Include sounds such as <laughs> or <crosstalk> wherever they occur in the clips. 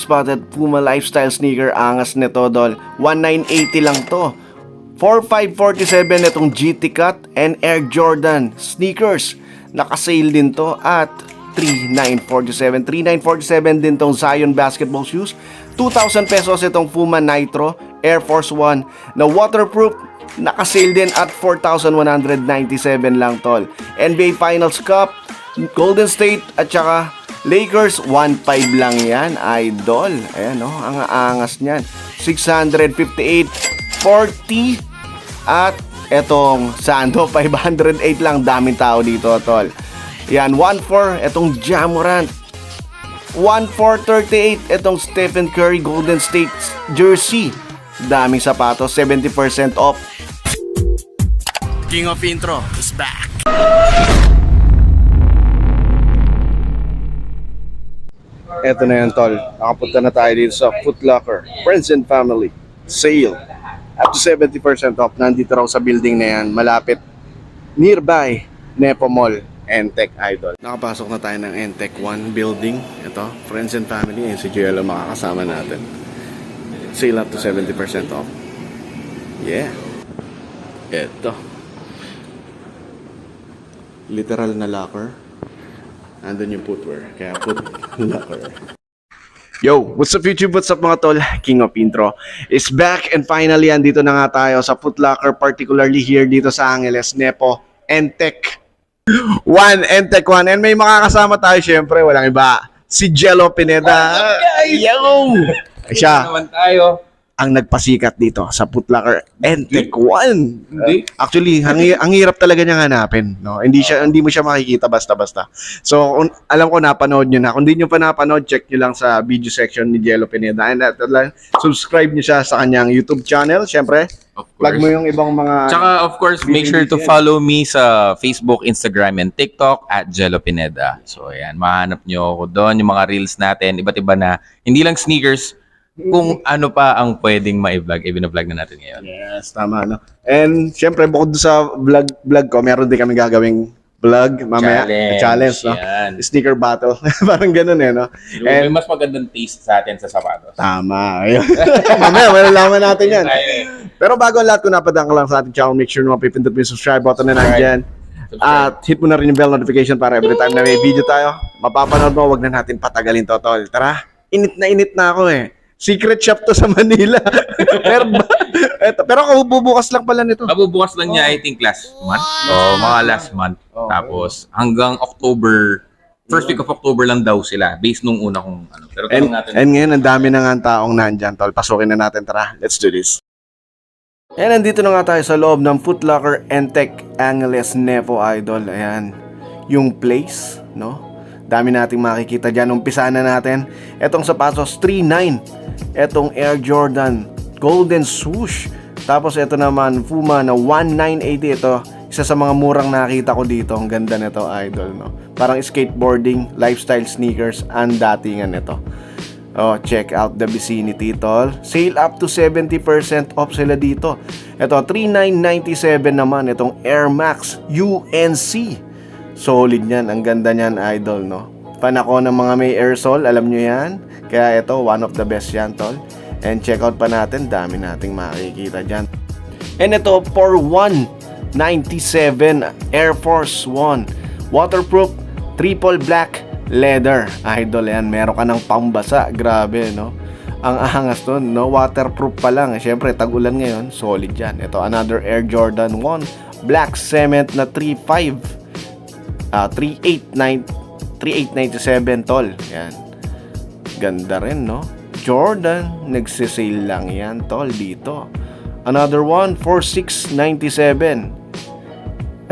Spotted Puma Lifestyle sneaker, angas nito dol. 1980 lang to. 4547 itong GT Cut and Air Jordan sneakers. Naka-sale din to at 3947. 3947 din tong Zion basketball shoes. 2,000 pesos itong Puma Nitro Air Force One na waterproof. Naka-sale din at 4,197 lang tol. NBA Finals Cup, Golden State at saka Lakers 1.5 lang yan, idol. Ayan no, ang aangas niyan. 658 40 at etong Sando <laughs> 508 lang daming tao dito tol. Yan 14 etong Jamorant 1438 etong Stephen Curry Golden State jersey. Daming sapatos 70% off. King of Intro is back. Eto na yan, tol. Nakapunta na tayo dito sa Foot Locker. Friends and Family. Sale. Up to 70% off. Nandito raw sa building na yan. Malapit. Nearby. Nepo Mall. Entech Idol. Nakapasok na tayo ng Entech 1 building. Ito. Friends and Family. Joel ang makakasama natin. Sale up to 70% off. Yeah. Ito. Literal na locker. Andun yung footwear. Kaya foot locker. <laughs> Yo, what's up YouTube? What's up mga tol? King of Intro is back and finally andito na nga tayo sa Foot Locker particularly here dito sa Angeles, Nepo, Entech 1, Entech 1 and may makakasama tayo syempre, walang iba si Jello Pineda. Yo! Siya naman tayo. Ang nagpasikat dito sa Foot Locker Entech 1. Hindi. Actually, ang, ang hirap talaga niyang hanapin, no? Hindi siya hindi mo siya makikita basta-basta. So, un- alam ko napanood niyo na. Kung hindi niyo pa napanood, check niyo lang sa video section ni Jello Pineda. And at, at, subscribe niyo siya sa kanyang YouTube channel. Siyempre, Of plug mo yung ibang mga Tsaka of course, make sure to follow me sa Facebook, Instagram, and TikTok at Jello Pineda. So ayan, mahanap nyo ako doon, yung mga reels natin, iba't iba na, hindi lang sneakers, kung ano pa ang pwedeng ma-vlog, bina-vlog na natin ngayon. Yes, tama no. And syempre bukod sa vlog vlog ko, meron din kami gagawing vlog mamaya, Challenge, challenge no. yan. Sneaker battle. <laughs> Parang ganoon eh no. May mas magandang taste sa atin sa sapatos. Tama. <laughs> Mamaya malalaman natin yan. Pero bago ang lahat, kung napadaan ka lang sa ating channel, make sure na mapipindot mo yung subscribe button na. Subscribe. At hit mo na rin yung bell notification para every time na may video tayo, mapapanood mo, wag na natin patagalin to, tol. Tara, init na init na ako eh. Secret shop to sa Manila. <laughs> pero, eto, pero ako bubukas lang pala nito. Mabubukas lang niya, I think, last month. O, mga last month. Oh. Tapos, hanggang October, first week of October lang daw sila, based nung una kong ano. Pero And, natin. and ngayon, ang dami na nga ang taong nandyan, tol. Pasukin na natin, tara. Let's do this. And nandito na nga tayo sa loob ng Foot Locker and Tech Angeles Nepo Idol. Ayan, yung place, no? Dami nating makikita dyan. Umpisa na natin. Etong sapatos, 3.9. Etong Air Jordan Golden Swoosh. Tapos ito naman, Puma na 1980. Ito, isa sa mga murang nakita ko dito. Ang ganda nito, idol, no? Parang skateboarding, lifestyle sneakers, ang datingan nito. Oh, check out the vicinity, tol. Sale up to 70% off sila dito. Ito, 3997 naman. Itong Air Max UNC. Solid yan. Ang ganda niyan, idol, no? Fan ako ng mga may airsole. Alam nyo yan? Kaya ito, one of the best yan, tol. And check out pa natin. Dami nating makikita dyan. And ito, for 197 Air Force One. Waterproof, triple black leather. Idol yan, meron ka ng pambasa. Grabe, no? Ang angas nun, no? Waterproof pa lang. Siyempre, tag-ulan ngayon, solid yan. Ito, another Air Jordan 1. Black cement na 3.5. Ah, 3.89 3897 tol. Yan. Ganda rin, no? Jordan, nagsisale lang yan, tol, dito. Another one, 4697.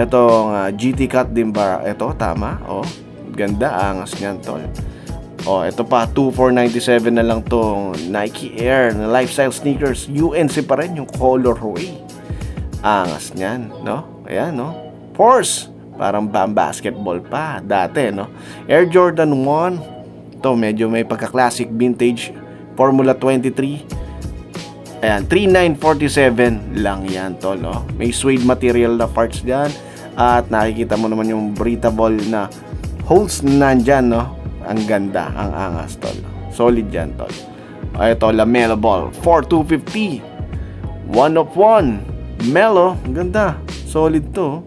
Itong ah, GT Cut din ba? Ito, tama? Oh, ganda, angas niyan, tol. Oh, ito pa, 2497 na lang tong Nike Air na lifestyle sneakers. UNC pa rin yung colorway. Angas niyan, no? Ayan, no? Force, parang bam basketball pa dati, no? Air Jordan 1, to medyo may pagka-classic vintage Formula 23 Ayan, 3947 lang yan, tol. Oh. May suede material na parts dyan. At nakikita mo naman yung breathable na holes na nandyan, no? Ang ganda, ang angas, tol. Solid yan, tol. Ah, Ito, Lamelo Ball. 4,250. One of one. Melo. Ang ganda. Solid to.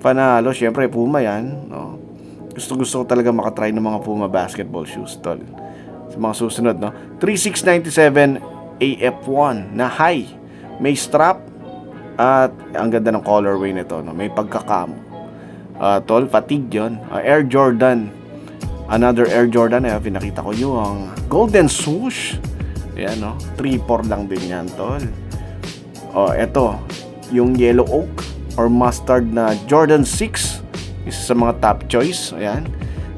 Panalo. Siyempre, Puma yan. No? Gusto gusto ko talaga makatry ng mga Puma basketball shoes, tol. Sa mga susunod, no? 3697 AF1 na high. May strap at ang ganda ng colorway nito, no? May pagkakamo. Ah, tol, fatigue yun. Ah, Air Jordan. Another Air Jordan. Eh, pinakita ko yung Golden Swoosh. Ayan, no? 3-4 lang din yan, tol. Oh, eto. Yung Yellow Oak or Mustard na Jordan 6. Isa sa mga top choice. Ayan.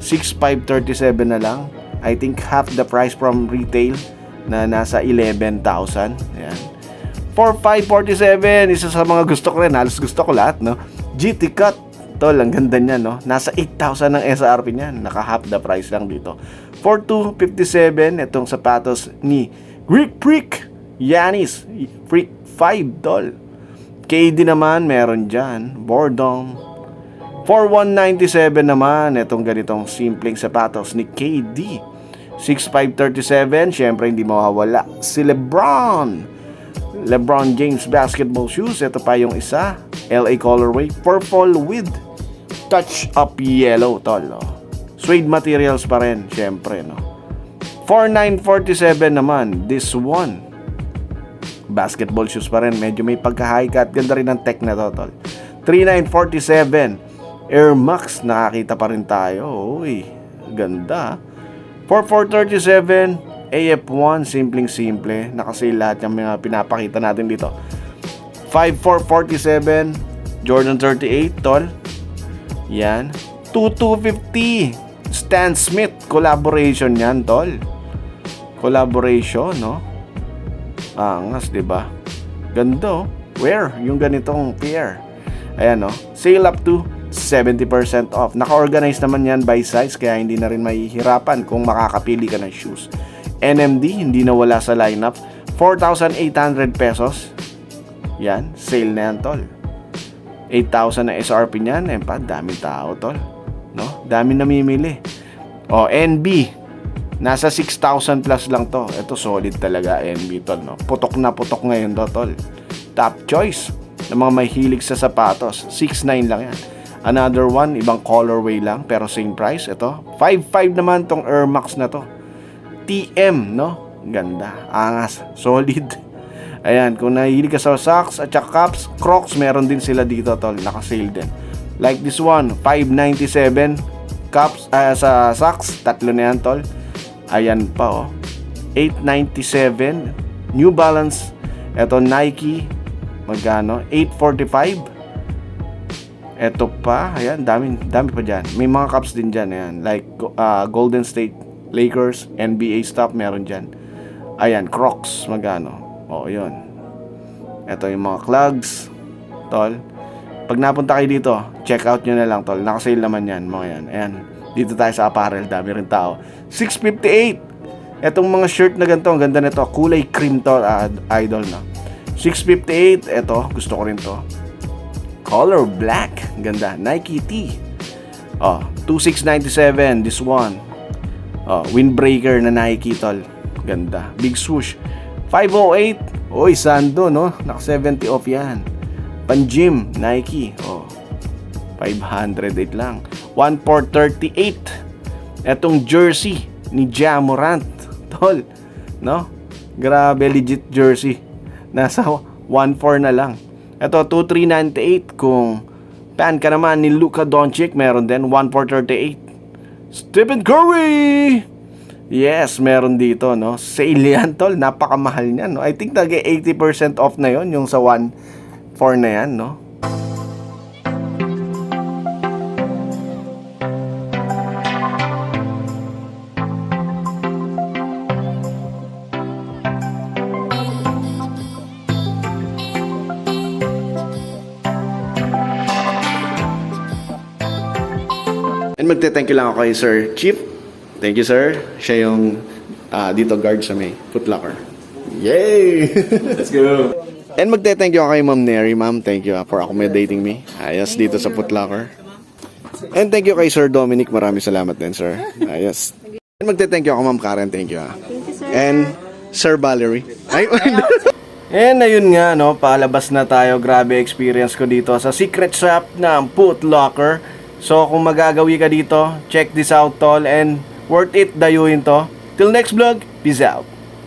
6,537 na lang. I think half the price from retail na nasa 11,000. Ayan. 4,547. Isa sa mga gusto ko rin. Halos gusto ko lahat, no? GT Cut. Tol, ang ganda niya, no? Nasa 8,000 ang SRP niyan. Naka half the price lang dito. 4,257. Itong sapatos ni Greek Freak. Yanis. Freak 5, tol. KD naman, meron dyan. Bordom. 4197 naman. Itong ganitong simpleng sapatos ni KD. 6537, syempre hindi mawawala. Si Lebron. Lebron James basketball shoes. Ito pa yung isa. LA colorway. Purple with touch up yellow, tol. Oh. Suede materials pa rin, syempre, no. 4947 naman. This one. Basketball shoes pa rin. Medyo may pagka-high cut. Ganda rin ng tech na to, tol. 3947. Air Max. Nakakita pa rin tayo. Uy, ganda. 4437. AF1. Simpleng-simple. Nakasale lahat yung mga pinapakita natin dito. 5447. Jordan 38, tol. Yan. 2250. Stan Smith. Collaboration yan, tol. Collaboration, no? Angas, di ba? Ganda, oh. Where? Yung ganitong pair. Ayan, no? Sale up to 70% off. Naka-organize naman yan by size kaya hindi na rin mahihirapan kung makakapili ka ng shoes. NMD, hindi na wala sa lineup. 4,800 pesos. Yan, sale na yan, tol. 8,000 na SRP niyan. Eh, pa, daming tao, tol. No? Dami namimili. O, NB. Nasa 6,000 plus lang to. Ito, solid talaga, NB, tol, no? Putok na putok ngayon to, tol. Top choice ng mga may hilig sa sapatos. 6,900 lang yan. Another one, ibang colorway lang, pero same price. Ito, 5,500 naman tong Air Max na to. TM, no? Ganda. Angas. <laughs> Solid. Ayan, kung nahilig ka sa socks at saka caps, Crocs, meron din sila dito, tol. Naka-sale din. Like this one, 597 caps ah, sa socks, tatlo na yan, tol. Ayan pa, oh. 897 New Balance. Ito Nike, magkano? 845 Ito pa, ayan, dami, dami pa dyan. May mga caps din dyan, ayan. Like ah, Golden State Lakers, NBA stuff, meron dyan. Ayan, Crocs, magkano? O, yun. Ito yung mga clogs, tol. Pag napunta kayo dito, check out nyo na lang, tol. Nakasale naman yan, mga yan. Ayan, dito tayo sa apparel, dami rin tao. 658 Etong mga shirt na ganito, ang ganda nito. Kulay cream to, ah, idol na. 658 Eto, gusto ko rin to. Color black. Ganda. Nike T. Oh, 2697 this one. Oh, windbreaker na Nike tol. Ganda. Big swoosh. 508. Oy, Sando no. Naka 70 off 'yan. Pan gym Nike. Oh. 508 lang. 1438. Etong jersey ni Jamorant. <laughs> Tol. No? Grabe legit jersey. Nasa 14 na lang. Ito 2398 kung fan ka naman ni Luka Doncic, meron din 1438. Stephen Curry! Yes, meron dito, no? Sale yan, tol. Napakamahal niyan, no? I think nag 80% off na yon yung sa 1 4 na yan, no? And magte-thank you lang ako kay Sir Chief. Thank you, sir. Siya yung ah, dito guard sa may foot locker. Yay! <laughs> Let's go! And magte-thank you ako kay Ma'am Neri, ma'am. Thank you ah, for accommodating me. Ayos dito sa foot locker. And thank you kay Sir Dominic. Maraming salamat din, sir. Ayos. Magte-thank you ako, Ma'am Karen. Thank you, ah. Thank you, sir. And Sir Valerie. Ay, <laughs> And ayun nga, no, palabas na tayo. Grabe experience ko dito sa secret shop ng Foot Locker. So, kung magagawi ka dito, check this out, tol. And worth it dayuhin to. Till next vlog, peace out.